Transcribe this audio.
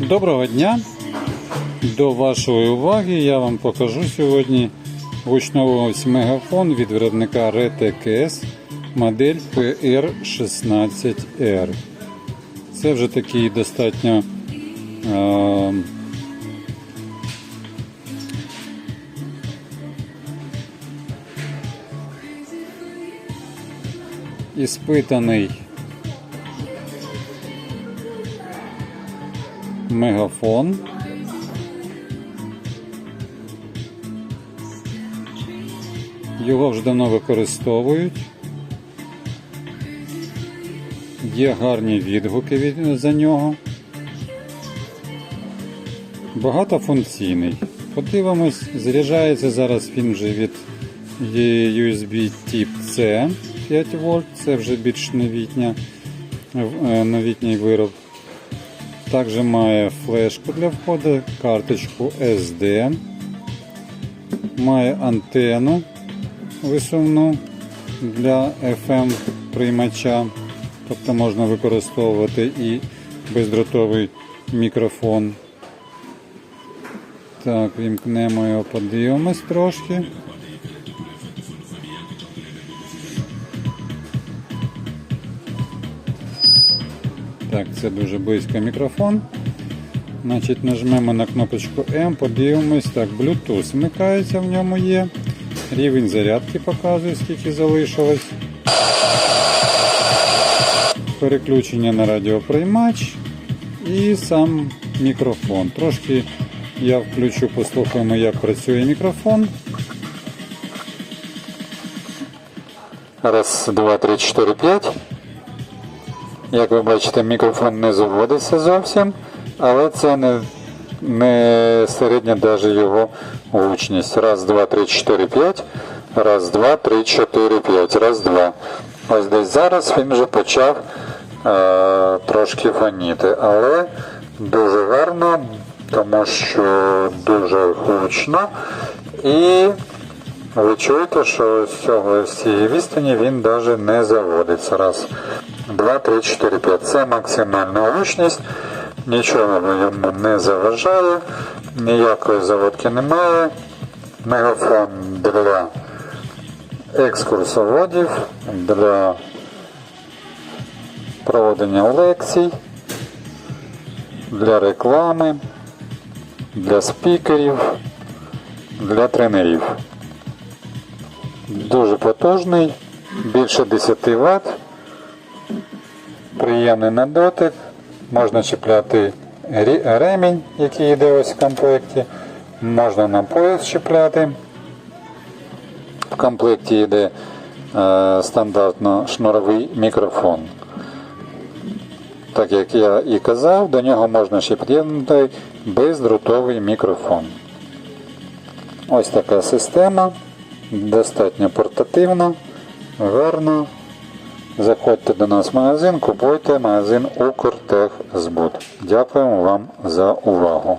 Доброго дня! До вашої уваги я вам покажу сьогодні гучновий ось мегафон від виробника RTKS модель PR16R. Це вже такий достатньо е, іспитаний мегафон. Його вже давно використовують. Є гарні відгуки від, за нього. Багатофункційний. Подивимось, заряджається зараз він вже від USB Tip C 5 вольт, це вже більш новітня, е, новітній вироб. Також має флешку для входу, карточку SD, має антенну висувну для FM приймача, тобто можна використовувати і бездротовий мікрофон. Так, вімкнемо його, подивимось трошки. Так, це дуже близько мікрофон. Значить, нажмемо на кнопочку М, подивимось. Так, Bluetooth вмикається, в ньому є. Рівень зарядки показує, скільки залишилось. Переключення на радіоприймач і сам мікрофон. Трошки я включу, послухаємо, як працює мікрофон. Раз, два, три, чотири, п'ять. Як ви бачите, мікрофон не заводиться зовсім, але це не, не середня даже його гучність. Раз, два, три, чотири, п'ять. Раз, два, три, чотири, п'ять. Раз, два. Ось десь зараз він вже почав е, трошки фоніти, але дуже гарно, тому що дуже гучно. І ви чуєте, що з цього з цієї відстані він навіть не заводиться. Раз, два, три, чотири, п'ять. Це максимальна гучність. Нічого йому не заважає, ніякої заводки немає. Мегафон для екскурсоводів, для проведення лекцій, для реклами, для спікерів, для тренерів. Дуже потужний, більше 10 Вт, приємний на дотик, можна чіпляти ремінь, який йде ось в комплекті, можна на пояс чіпляти. В комплекті йде е, стандартно шнуровий мікрофон. Так як я і казав, до нього можна ще під'єднати бездротовий мікрофон. Ось така система, достатньо портативна, гарна. Заходьте до нас в магазин, купуйте магазин Укртехзбут. Дякуємо вам за увагу.